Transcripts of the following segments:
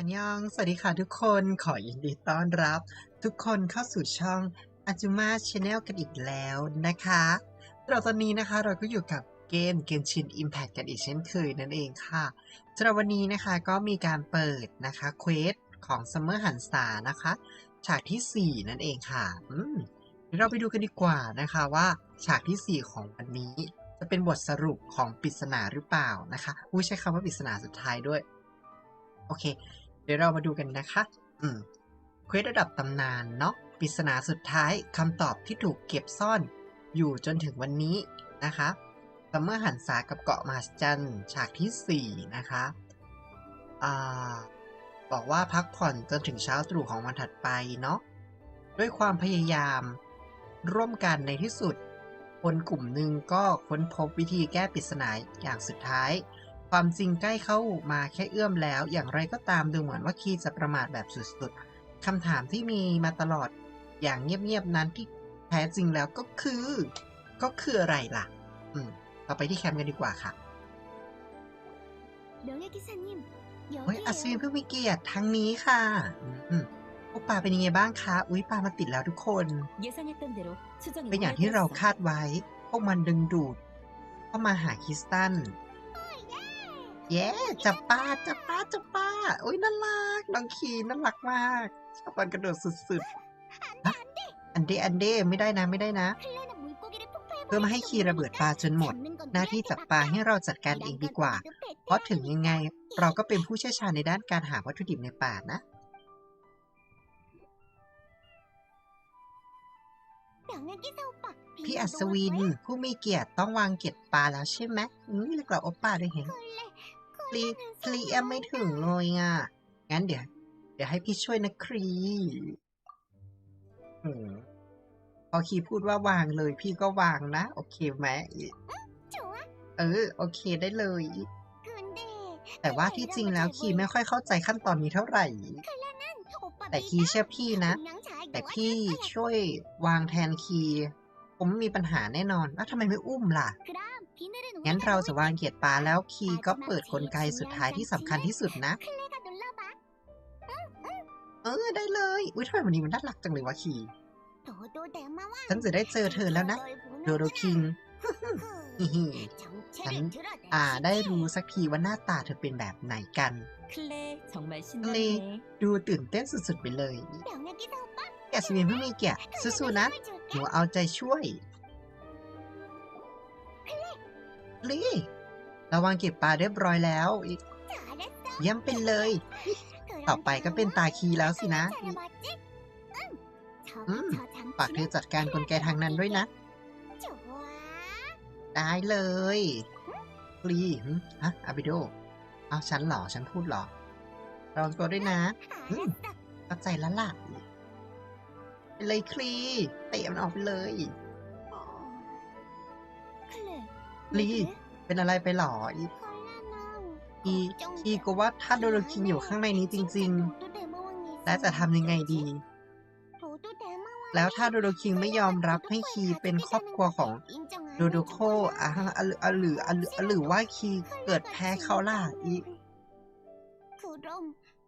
อันยอง สวัสดีค่ะทุกคน ขอยินดีต้อนรับ ทุกคนเข้าสู่ช่องอาจูมาชาแนลกันอีกแล้วนะคะเราตอนนี้นะคะเราก็อยู่กับเกมเกมชิน Impact กันอีกเช่นเคยนั่นเองค่ะสำหรับวันนี้นะคะก็มีการเปิดนะคะเควสของซัมเมอร์หันษานะคะ ฉากทีสี่ 4 นั่นเองค่ะอืมเดี๋ยวเราไปดูกันดีกว่านะคะว่าฉากทีสี่ 4 ของวันนี้ จะเป็นบทสรุปของปริศนาหรือเปล่านะคะอุ้ยใช้คำว่าปริศนาสุดท้ายด้วย โอเค เดี๋ยวเรามาดูกันนะคะ อืมเควสระดับตำนานเนาะปริศนาสุดท้ายคำตอบที่ถูกเก็บซ่อนอยู่จนถึงวันนี้นะคะซัมเมอร์หันษากับเกาะมาสจันฉากที่ 4 นะคะอ่าบอกว่าพักผ่อนจนถึงเช้าตรู่ของวันถัดไปเนาะด้วยความพยายามร่วมกันในที่สุด คนกลุ่มหนึ่งก็ค้นพบวิธีแก้ปริศนาอย่างสุดท้าย ความจริงใกล้เข้ามาแค่เอื้อมแล้ว อย่างไรก็ตามดูเหมือนว่าคีจะประมาทแบบสุดๆคำถามที่มีมาตลอดอย่างเงียบๆนั้นที่แท้จริงแล้วก็คือ ก็คืออะไรล่ะ อืมเราไปที่แคมป์กันดีกว่าค่ะเฮ้ยอัศวินเพื่อมีเกียรติทางนี้ค่ะพวปลาเป็นยังไงบ้างคะ อุ้ยปลามาติดแล้วทุกคน เป็นอย่างที่เราคาดไว้ พวกมันดึงดูด เข้ามาหาคริสตัน เย้จับปลาจับปลาจับปลาอุ้ยน่ารักน้องคีน่ารักมากชอบตอนกระโดดสุดๆฮะอันเดอันเดไม่ได้นะไม่ได้นะ เพื่อไมาให้คีระเบิดปลาจนหมด หน้าที่จับปลาให้เราจัดการเองดีกว่า เพราะถึงยังไง เราก็เป็นผู้เชี่ยวชาญในด้านการหาวัตถุดิบในป่านะพี่อัศวินผู้มีเกียรติต้องวางเก็บปลาแล้วใช่ไหมนี่เรียกเราโอปป้าด้วยเห็น คลีคลียังไม่ถึงเลยอะ งั้นเดี๋ยว เดี๋ยวให้พี่ช่วยนะครีอืมพอคีพูดว่าวางเลย พี่ก็วางนะ โอเคไหมเออ โอเคได้เลย แต่ว่าที่จริงแล้วคีไม่ค่อยเข้าใจขั้นตอนนี้เท่าไหร่ แต่คีเชื่อพี่นะ แต่พี่ช่วยวางแทนคี ผมมีปัญหาแน่นอนแล้วทำไมไม่อุ้มล่ะ งั้นเราจะวางเขียดปลาแล้วคีก็เปิดกลไกสุดท้ายที่สำคัญที่สุดนะ เออได้เลยอุ้ยทำไมวันนี้มันน่ารักจังเลยวะคีฉันจะได้เจอเธอแล้วนะ โดโดคิงฉันอ่าได้รู้สักทีว่าหน้าตาเธอเป็นแบบไหนกันเลดูตื่นเต้นสุดๆไปเลยแกสมินเพิ่งมีเกียรสู้ๆนะหนูเอาใจช่วย ลีระวังเก็บปลาเรียบร้อยแล้วอีกเยี่ยมไปเลย ต่อไปก็เป็นตาคีแล้วสินะอืมฝากเธอจัดการกลไกทางนั้นด้วยนะ ได้เลยลีฮะอาบิโดเอาฉันหรอ ฉันพูดหรอระวังตัวด้วยนะเข้าใจแล้วล่ะไปเลยคลีเตะมันออกไปเลย ลีเป็นอะไรไปหรออีอีคีก็ว่าถ้าโดโรคิงอยู่ข้างในนี้จริง ๆ แล้วจะทำยังไงดี แล้วถ้าโดโดคิงไม่ยอมรับให้คีเป็นครอบครัวของโดโดโคอะหรือหรือหรือหรือว่าคีเกิดแพ้เขาล่ะอี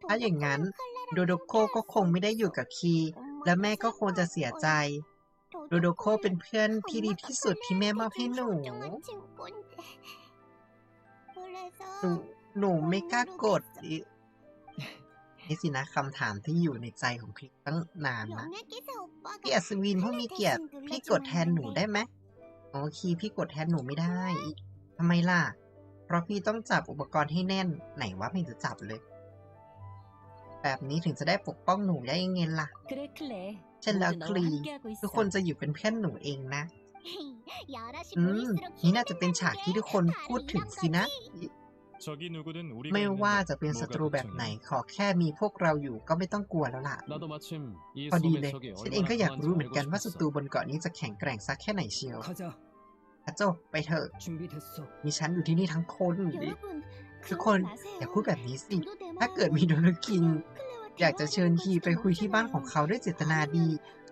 ถ้าอย่างนั้นโดโดโคก็คงไม่ได้อยู่กับคี และแม่ก็คงจะเสียใจ โดโดโคเป็นเพื่อนที่ดีที่สุดที่แม่มอบให้หนู หนูหนูไม่กล้ากดอีนี่สินะคำถามที่อยู่ในใจของคลิปตั้งนานนะพี่อัศวินผู้มีเกียรติพี่กดแทนหนูได้ไหมโอเคพี่กดแทนหนูไม่ได้ทำไมล่ะ เพราะพี่ต้องจับอุปกรณ์ให้แน่นไหนว่าไม่จะจับเลย แบบนี้ถึงจะได้ปกป้องหนูได้ยังไงล่ะ ฉันแล้วคลีทุกคนจะอยู่เป็นเพื่อนหนูเองนะ อืม นี่น่าจะเป็นฉากที่ทุกคนพูดถึงสินะ ไม่ว่าจะเป็นศัตรูแบบไหน ขอแค่มีพวกเราอยู่ก็ไม่ต้องกลัวแล้วล่ะ พอดีเลย ฉันเองก็อยากรู้เหมือนกันว่าศัตรูบนเกาะนี้จะแข็งแกร่งสักแค่ไหนเชียวอาะจกไปเถอะ มีฉันอยู่ที่นี่ทั้งคน ทุกคนอย่าพูดแบบนี้สิ ถ้าเกิดมีโดนกิน อยากจะเชิญฮีไปคุยที่บ้านของเขาด้วยเจตนาดี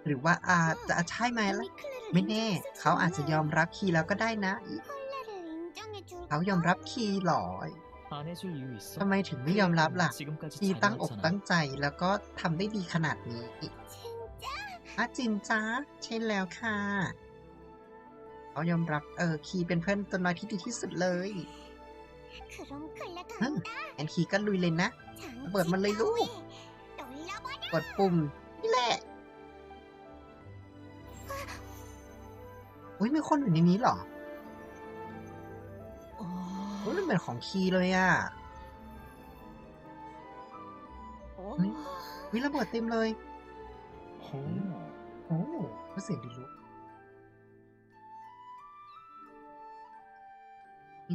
หรือว่าอาจจะใช่ไหมล่ะ ไม่แน่ เขาอาจจะยอมรับคีแล้วก็ได้นะ เขายอมรับคีหรอทำไมถึงไม่ยอมรับล่ะคีตั้งอกตั้งใจแล้วก็ทำได้ดีขนาดนี้อาจินจ้าใช่แล้วค่ะ เขายอมรับเออคีเป็นเพื่อนตัวน้อยที่ดีที่สุดเลยแอนคีก็ลุยเลยนะ เปิดมันเลยลูก กดปุ่มนี่แหละอุ้ยมีคนอยู่ในนี้หรอโอ้ยเหมือนของคีเลยอะวิระเบิดเต็มเลยโอ้โหโอ้เสียงดีลุก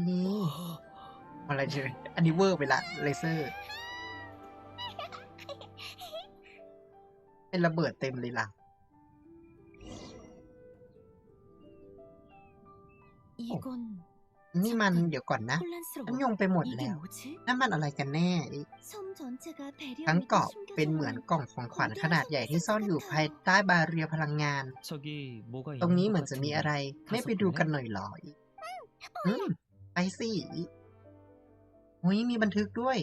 นี่อะไรเจออันนี้เวอร์ไปละเลเซอร์เป็นระเบิดเต็มเลยล่ะ 이건 นี่มันเดี๋ยวก่อนนะ ฉันง 혼란스러워. งไปหมด 이게 แล้ว 뭐지? นั่นมันอะไรกันแน่ 섬 전체가 배려 ทั้ง 밑에 เกาะเป็นเหมือนกล่องของขวัญขนาดใหญ่ที่ซ่อนอยู่ภายใต้บาเรียพลังงาน 저기 뭐가 ตรง 있는 นี้ 것 เหมือนจะมี 같은데 อะไร ไม่ไปดูกันหน่อยเหรออืมไปสิอุ้ยมีบันทึกด้วย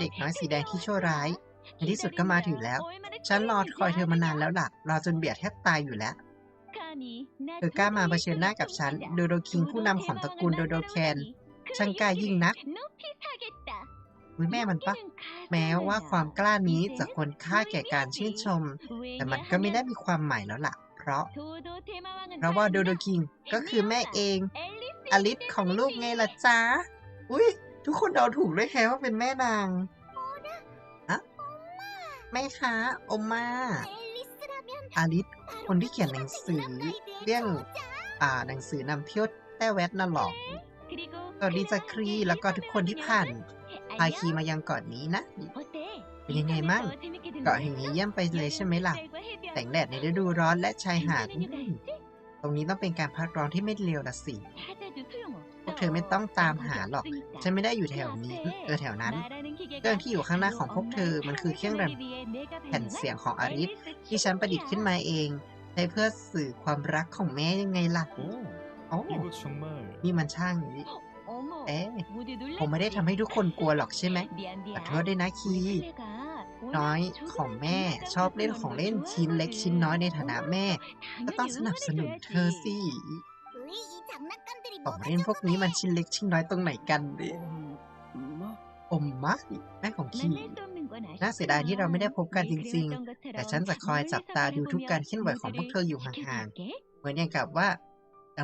เด็กน้อยสีแดงที่ชั่วร้าย ในที่สุดก็มาถึงแล้ว ฉันรอคอยเธอมานานแล้วล่ะ รอจนเบียดแทบตายอยู่แล้ว เธอกล้ามาเผชิญหน้ากับฉัน โดโดคิงผู้นำของตระกูลโดโดแคน ช่างกล้ายิ่งนักอุ้ยแม่มันปะ แม้ว่าความกล้านี้จะควรค่าแก่การชื่นชม แต่มันก็ไม่ได้มีความหมายแล้วล่ะ เพราะ เพราะว่าโดโดคิงก็คือแม่เอง อลิสของลูกไงล่ะจ๊ะ อุ้ย ทุกคนเดาถูกด้วยแฮะว่าเป็นแม่นางอะแม่คะโอมมาอลิสคนที่เขียนหนังสือ เรื่องอ่าหนังสือนำเที่ยวแต้แวดน่ะหรอสวัสดีจักรีแล้วก็ทุกคนที่ผ่านพาคีมายังเกาะนนี้นะ เป็นยังไงมั่งเกาะแห่งนี้เยี่ยมไปเลยใช่ไหมล่ะแสงแดดในฤดูร้อนและชายหาดอืมตรงนี้ต้องเป็นการพักร้อนที่ไม่เลวละสิพวก เธอไม่ต้องตามหาหรอก ฉันไม่ได้อยู่แถวนี้ เออแถวนั้นเรื่องที่อยู่ข้างหน้าของพวกเธอ มันคือเครื่องรันแผ่นเสียงของอาริสที่ฉันประดิษฐ์ขึ้นมาเองใช้เพื่อสื่อความรักของแม่ยังไงล่ะโอ้นี่มันช่างเอ๊ผมไม่ได้ทำให้ทุกคนกลัวหรอกใช่ไหมขอโทษด้วยนะคีน้อยของแม่ชอบเล่นของเล่นชิ้นเล็กชิ้นน้อยในฐานะแม่ ก็ต้องสนับสนุนเธอสิ ของเล่นพวกนี้มันชิ้นเล็กชิ้นน้อยตรงไหนกันเนี่ยอมมะแม่ของคีน่าเสียดายที่เราไม่ได้พบกันจริง ๆ แต่ฉันจะคอยจับตาดูทุกการเคลื่อนไหวของพวกเธออยู่ห่างๆ เหมือนอย่างกับว่า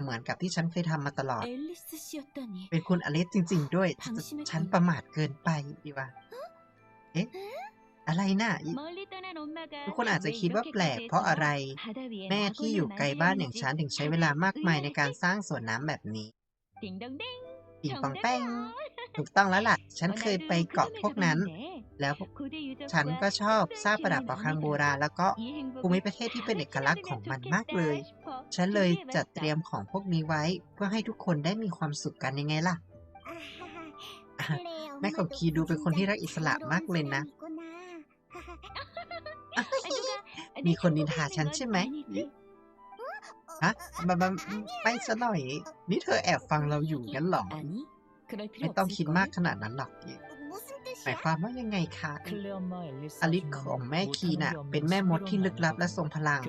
เหมือนกับที่ฉันเคยทำมาตลอด เป็นคุณอเลสจริง ๆ ด้วย ฉันประมาทเกินไปดีว่า เอ๊ะ อะไรน่ะ ทุกคนอาจจะคิดว่าแปลกเพราะอะไร แม่แม่ที่ที่ออยู่ยู่ไกไกลลบ้าบ้านนออย่าย่างงฉัฉันนถึถึงงใช้ใช้เวเวลาลามากมายในการสร้างสวนน้ำแบบนี้ปิงปองแป้ง ถูกต้องแล้วล่ะ ฉันเคยไปเกาะพวกนั้น แล้วฉัฉันนก็ก็ชชออบบซาซากกปประระดัดับบปประระคัคังงโบโบราราณณแล้แล้ววก็ก็ภูมิประเทศที่เป็นเอกลักษณ์ของมันมากเลย ฉันเลยจัดเตรียมของพวกนี้ไว้ เพื่อให้ทุกคนได้มีความสุขกันยังไงล่ะ แม่ของคีดูเป็นคนที่รักอิสระมากเลยนะ มีคนนินทาฉันใช่ไหมฮะมันมันไปซะหน่อย นี่เธอแอบฟังเราอยู่งั้นหรอ ไม่ต้องคิดมากขนาดนั้นหรอกหมายความว่ายังไงคะอลิสของแม่คีน่ะ เป็นแม่มดที่ลึกลับและทรงพลัง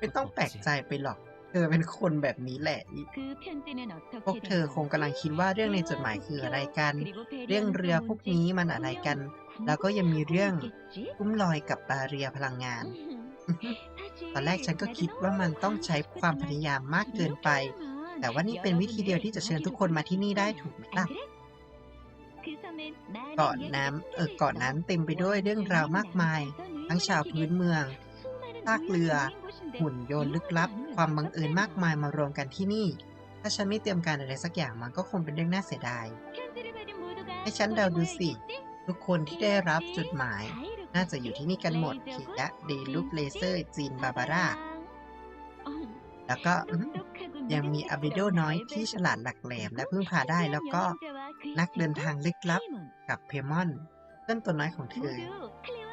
ไม่ต้องแปลกใจไปหรอกเธอเป็นคนแบบนี้แหละ พวกเธอคงกำลังคิดว่าเรื่องในจดหมายคืออะไรกัน เรื่องเรือพวกนี้มันอะไรกัน แล้วก็ยังมีเรื่องกุ้มลอยกับปาเรียพลังงาน ตอนแรกฉันก็คิดว่ามันต้องใช้ความพยายามมากเกินไป แต่ว่านี่เป็นวิธีเดียวที่จะเชิญทุกคนมาที่นี่ได้ถูกไหมล่ะเกาะน้ำเออเกาะนั้นเต็มไปด้วยเรื่องราวมากมาย ทั้งชาวพื้นเมืองงซากเรือ หุ่นยนต์ลึกลับ ความบังเอิญมากมายมารวมกันที่นี่ ถ้าฉันไม่เตรียมการอะไรสักอย่างมันก็คงเป็นเรื่องน่าเสียดาย ให้ฉันเดาดูสิ ทุกคนที่ได้รับจดหมาย น่าจะอยู่ที่นี่กันหมดคิดและดีลูปเลเซอร์จีนบาบาร่า แล้วก็ยังมีอาบิโดน้อยที่ฉลาดหลักแหลมและพึ่งพาได้แล้วก็นักเดินทางลึกลับกับเพมอนเพื่อนตัวน้อยของเธอ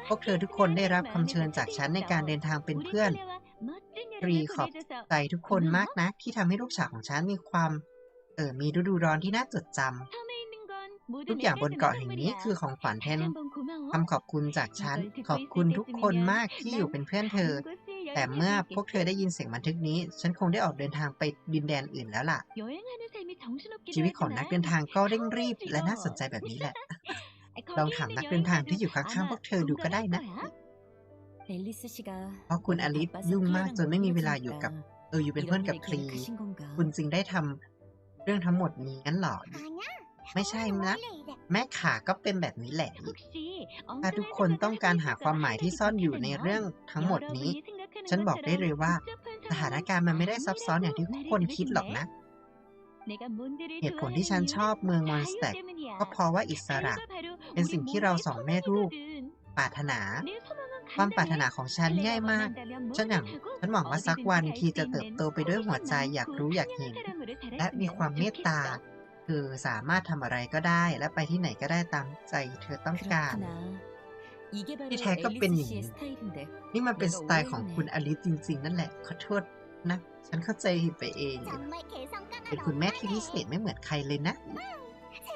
พวกเธอทุกคนได้รับคำเชิญจากฉันในการเดินทางเป็นเพื่อนรีขอบใจทุกคนมากนะที่ทำให้ลูกฉากของฉันมีความเออมีฤดูร้อนที่น่าจดจำทุกอย่างบนเกาะแห่งนี้คือของขวัญแทน คำขอบคุณจากฉัน ขอบคุณทุกคนมากที่อยู่เป็นเพื่อนเธอ แต่เมื่อพวกเธอได้ยินเสียงบันทึกนี้ ฉันคงได้ออกเดินทางไปดินแดนอื่นแล้วล่ะ ชีวิตของนักเดินทางก็เร่งรีบและน่าสนใจแบบนี้แหละ ลองถามนักเดินทางที่อยู่ข้างๆพวกเธอดูก็ได้นะ เพราะคุณอลิสยุ่งมากจนไม่มีเวลาอยู่กับเอออยู่เป็นเพื่อนกับคลี คุณจึงได้ทำเรื่องทั้งหมดนี้งั้นหรอ ไม่ใช่นะ แม่ขาก็เป็นแบบนี้แหละ ถ้าทุกคนต้องการหาความหมายที่ซ่อนอยู่ในเรื่องทั้งหมดนี้ ฉันบอกได้เลยว่า สถานการณ์มันไม่ได้ซับซ้อนอย่างที่ทุกคนคิดหรอกนะ เหตุผลที่ฉันชอบเมืองมอนสเต็กก็เพราะว่าอิสระ เป็นสิ่งที่เราสองแม่ลูกปรารถนาความปรารถนาของฉันง่ายมาก ฉันหนังฉันหวังว่าสักวันคีจะเติบโตไปด้วยหัวใจอยากรู้อยากเห็น และมีความเมตตา คือสามารถทำอะไรก็ได้และไปที่ไหนก็ได้ตามใจเธอต้องการที่แท้ก็เป็นอย่งนี่มันเป็นสไตล์ของคุณอลิซจริง ๆ นั่นแหละ ขอโทษนะ ฉันเข้าใจไปเองเป็นคุณแม่ที่พิเศษไม่เหมือนใครเลยนะ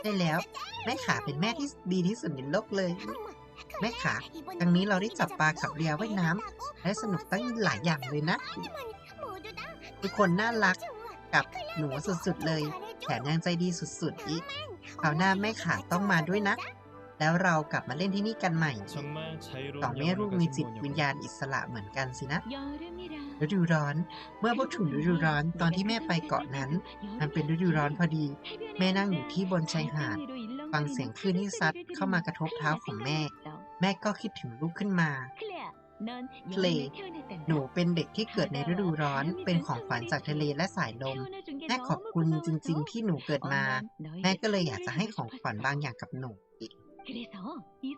ได้แล้ว แม่ขาเป็นแม่ที่ดีที่สุดในโลกเลย แม่ขาครั้งนี้เราได้จับปลาขับเรือว่ายน้ำและสนุกตั้งหลายอย่างเลยนะ ทุกคนน่ารักกับหนูสุดๆเลย แถมยังใจดีสุดๆอีกคราวหน้าแม่ขาต้องมาด้วยนะ แล้วเรากลับมาเล่นที่นี่กันใหม่ต่อแม่ลูกมีจิตวิญญาณอิสระเหมือนกันสินะฤดูร้อน เมื่อพูดถึงฤดูร้อนตอนที่แม่ไปเกาะนั้น มันเป็นฤดูร้อนพอดี แม่นั่งอยู่ที่บนชายหาด ฟังเสียงคลื่นที่ซัดเข้ามากระทบเท้าของแม่ แม่ก็คิดถึงลูกขึ้นมา เพลงหนูเป็นเด็กที่เกิดในฤดูร้อน เป็นของขวัญจากทะเลและสายลม แม่ขอบคุณจริง ๆ ที่หนูเกิดมา แม่ก็เลยอยากจะให้ของขวัญบางอย่างกับหนู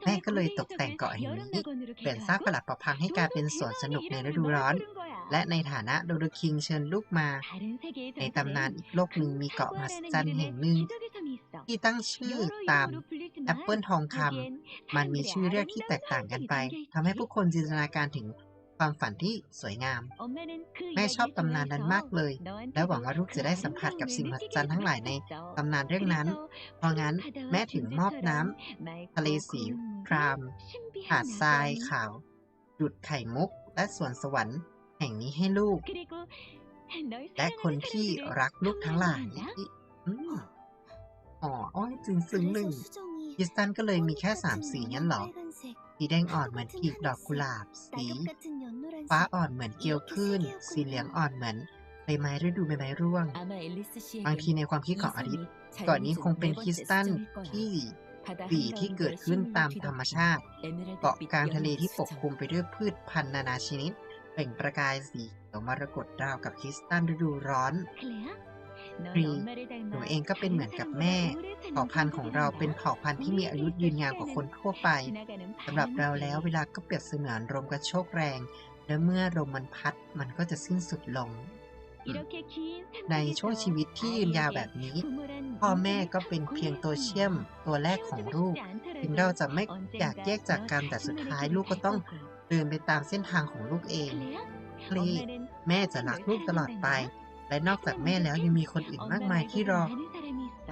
แม่ก็เลยตกแต่งเกาะแห่งนี้เปลี่ยนซากปลักปะพังให้กลายเป็นสวนสนุกในฤดูร้อน และในฐานะโดโดคิงเชิญลูกมา ในตำนานอีกโลกหนึ่งมีเกาะมหัศจันแห่งหนึ่งที่ตั้งชื่อตาม แอปเปิลทองคำมันมีชื่อเรียกที่แตกต่างกันไปทำให้ผู้คนจินตนาการถึงความฝันที่สวยงาม แม่ชอบตำนานนั้นมากเลย และหวังว่าลูกจะได้สัมผัสกับสิ่งมหัศจรรย์ทั้งหลายในตำนานเรื่องนั้น เพราะงั้นแม่ถึงมอบน้ำทะเลสีคราม หาดทรายขาวหยุดไข่มุก และสวนสวรรค์ แห่งนี้ให้ลูก และคนที่รักลูกทั้งหลายอ๋ออ้อยจึงซึ้งหนึ่ง คริสตันก็เลยมีแค่สามสีนั้นหรอ สีแดงอ่อนเหมือนกีบดอกกุหลาบ สีฟ้าอ่อนเหมือนเกลียวขึ้น สีเหลืองอ่อนเหมือนใบไม้ฤดูใบไม้ร่วง บางทีในความคิดของอริสก่อนนี้คงเป็นคริสตันที่สีที่เกิดขึ้นตามธรรมชาติ เกาะกลางทะเลที่ปกคลุมไปด้วยพืชพันธุ์นานาชนิดเปล่งประกายสีเขียวมรกตราวกับคริสตันฤดูร้อน รีหนูเองก็เป็นเหมือนกับแม่ เผ่าพันธุ์ของเราเป็นเผ่าพันธุ์ที่มีอายุยืนยาวกว่าคนทั่วไปสำหรับเราแล้วเวลาก็เปรียบเสมือนลมกระโชกแรง และเมื่อลมมันพัดมันก็จะสิ้นสุดลง ในช่วงชีวิตที่ยืนยาวแบบนี้ พ่อแม่ก็เป็นเพียงตัวเชื่อมตัวแรกของลูก ถึงเราจะไม่อยากแยกจากกันแต่สุดท้ายลูกก็ต้องเดินไปตามเส้นทางของลูกเองคลีแม่จะรักลูกตลอดไป และนอกจากแม่แล้วยังมีคนอื่นมากมายที่รอ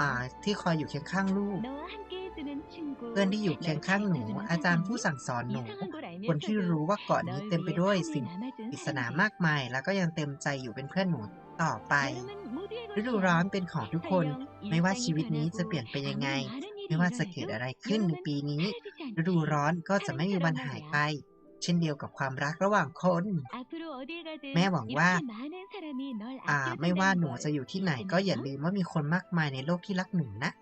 อ่าที่คอยอยู่เคียงข้างลูก เพื่อนที่อยู่เคียงข้างหนู อาจารย์ผู้สั่งสอนหนู คนที่รู้ว่าเกาะนนี้เต็มไปด้วยสิ่งปริศนามากมาย แล้วก็ยังเต็มใจอยู่เป็นเพื่อนหนูต่อไป ฤดูร้อนเป็นของทุกคน ไม่ว่าชีวิตนี้จะเปลี่ยนไปยังไง ไม่ว่าจะเกิดอะไรขึ้นในปีนี้ ฤดูร้อนก็จะไม่มีวันหายไป เช่นเดียวกับความรักระหว่างคน แม่หวังว่าอ่าไม่ว่าหนูจะอยู่ที่ไหนก็อย่าลืมว่ามีคนมากมายในโลกที่รักหนูนะ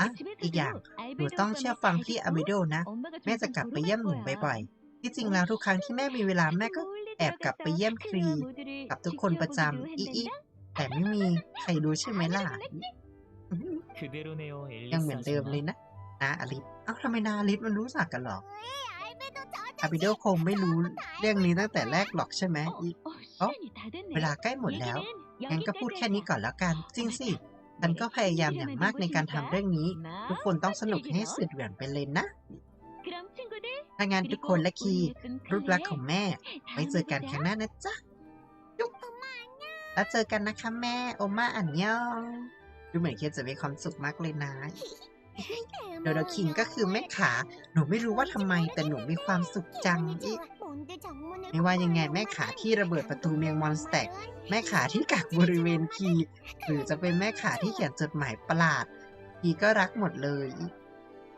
อะอีกอย่าง หนูต้องเชื่อฟังพี่อเมโดนะ แม่จะกลับไปเยี่ยมหนูบ่อยๆ ที่จริงแล้วทุกครั้งที่แม่มีเวลาแม่ก็แอบกลับไปเยี่ยมครี กับทุกคนประจำอีอีแต่ไม่มีใครรู้ใช่ไหมล่ะ ยังเหมือนเดิมเลยนะนะอลิฟเอ้าทำไมนาอลิฟมันรู้จักกันหรอ อาบิโดคงไม่รู้เรื่องนี้ตั้งแต่แรกหรอกใช่ไหมอี 어, 어, เวลาใกล้หมดแล้ว งั้นก็พูดแค่นี้ก่อนแล้วกัน จริงสิฉันก็พยายามอย่างมากในการทำเรื่องนี้ ทุกคนต้องสนุกให้สุดเหวี่ยงไปเลยนะถ้างั้นทุกคนและคีรูปลักษณ์ของแม่ ไว้เจอกันครั้งหน้านะจ๊ะแล้วเจอกันนะคะแม่ โอมาอันยอง ดูเหมือนเคียจะมีความสุขมากเลยนะ โดโดคิงก็คือแม่ขา หนูไม่รู้ว่าทำไมแต่หนูมีความสุขจังอีกไม่ว่ายังไงแม่ขาที่ระเบิดประตูเมียงมอนสแต็กแม่ขาที่กักบริเวณคีหรือจะเป็นแม่ขาที่เขียนจดหมายประหลาดคีก็รักหมดเลย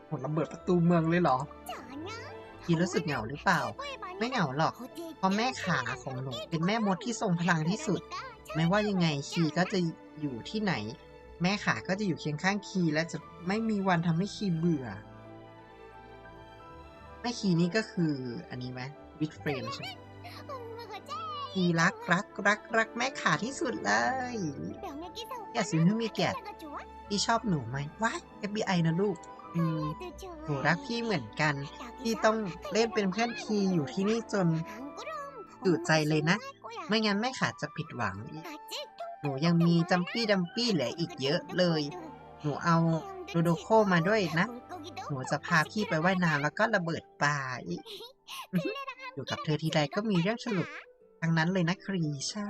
หมดระเบิดประตูเมืองเลยเหรอคีรู้สึกเหงาหรือเปล่า ไม่เหงาหรอก เพราะแม่ขาของหนูเป็นแม่มดที่ทรงพลังที่สุด ไม่ว่ายังไงคีก็จะอยู่ที่ไหน แม่ขาก็จะอยู่เคียงข้างคีและจะไม่มีวันทำให้คีเบื่อ แม่คีนี่ก็คืออันนี้ไหมวิดเฟรมใช่ไหมคีรักรักรักรักแม่ขาที่สุดเลยอย่าซื้อให้มีเกียรติพี่ชอบหนูไหมว้าย FBI นะลูกหนูรักพี่เหมือนกัน พี่ต้องเล่นเป็นเพื่อนคีอยู่ที่นี่จนจุใจเลยนะ ไม่งั้นแม่ขาจะผิดหวังอีก นูยังมีจัมปี้ดัมปี้เหลืออีกเยอะเลย หนูเอาโดโดโคมาด้วยนะ หนูจะพาพี่ไปว่ายน้ำแล้วก็ระเบิดปลาอีกอยู่กับเธอทีไรก็มีเรื่องสนุกทั้งนั้นเลยนะครีชา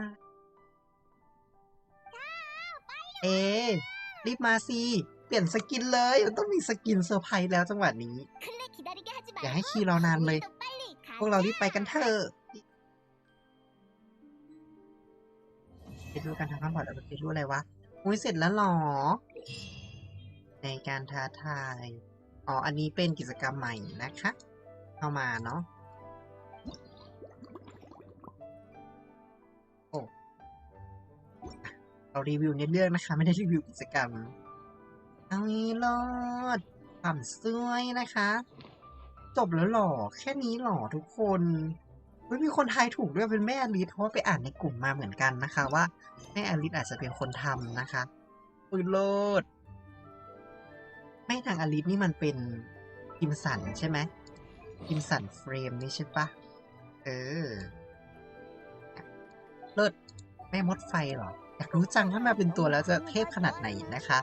เอ รีบมาสิเปลี่ยนสกินเลยมันต้องมีสกินเซอร์ไพรส์แล้วจังหวะนี้ อย่าให้ให้คีรอนานานเลย พวกเรารีบไปกันเถอะ อะไปดูกันทาข้างบอร์ดไปดูอะไรวะ อุ้ยเสร็จแล้วหรอ ในการท้าทาย อ๋อ อันนี้เป็นกิจกรรมใหม่นะคะ เข้ามาเนาะ โอ้เรารีวิวในเรื่องนะคะ ไม่ได้รีวิวกิจกรรม เอางี้รอดความสวยนะคะ จบแล้วหรอ แค่นี้หรอทุกคน เฮ้ยมีคนทายถูกด้วยเป็นแม่อลิสเพราะว่าไปอ่านในกลุ่มมาเหมือนกันนะคะ ว่าแม่อลิสอาจจะเป็นคนทำนะคะปืนโลดแม่ทางอลิสนี่มันเป็นคิมสันใช่ไหมคิมสันเฟรมนี่ใช่ปะเออเลิศแม่มดไฟเหรอ อยากรู้จังถ้ามาเป็นตัวแล้วจะเทพขนาดไหนนะคะ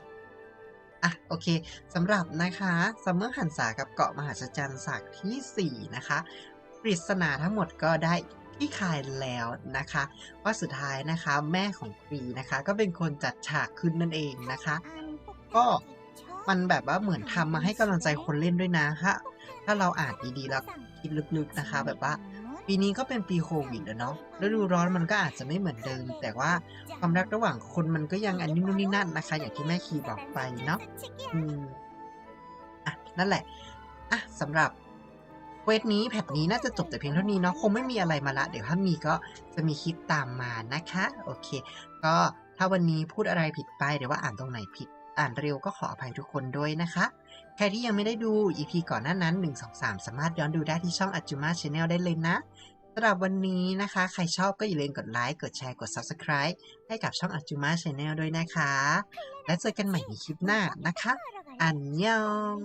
อะโอเคสำหรับนะคะซัมเมอร์หันษากับเกาะมหาสจรรย์ศักดิ์ที่ 4 นะคะ ปริศนาทั้งหมดก็ได้ที่คายแล้วนะคะ ว่าสุดท้ายนะคะแม่ของปีนะคะ ก็เป็นคนจัดฉากขึ้นนั่นเองนะคะ ก็มันแบบว่าเหมือนทำมามาให้กำกำลังใจคนเล่นด้วยนะฮะถ้าเราอ่านดีๆแล้วคิดลึกๆนะคะ แบบว่า ปีนี้ก็เป็นปีโควิดอะเนาะฤดูร้อนมันก็อาจจะไม่เหมือนเดิม แต่ว่าความรักระหว่างคนมันก็ยังอันนี้นู่นนี่นั่นนะคะ อย่างที่แม่คีบอกไปเนาะอืมอะนั่นแหละอะสำหรับ เวทนี้แพทนี้น่าจะจบแต่เพียงเท่านี้เนาะคงไม่มีอะไรมาละ เดี๋ยวถ้ามีก็จะมีคลิปตามมานะคะ โอเค ก็ถ้าวันนี้พูดอะไรผิดไปหรือว่าอ่านตรงไหนผิด อ่านเร็วก็ขออภัยทุกคนด้วยนะคะ ใครที่ยังไม่ได้ดู EP ก่อนหน้านั้น 1 2 3 สามารถย้อนดูได้ที่ช่อง Ajuma Channel ได้เลยนะสำหรับวันนี้นะคะ ใครชอบก็อย่าลืมกดไลค์ กดแชร์ กด Subscribe ให้กับช่อง Ajuma Channel ด้วยนะคะ และเจอกันใหม่ในคลิปหน้านะคะ อันยอง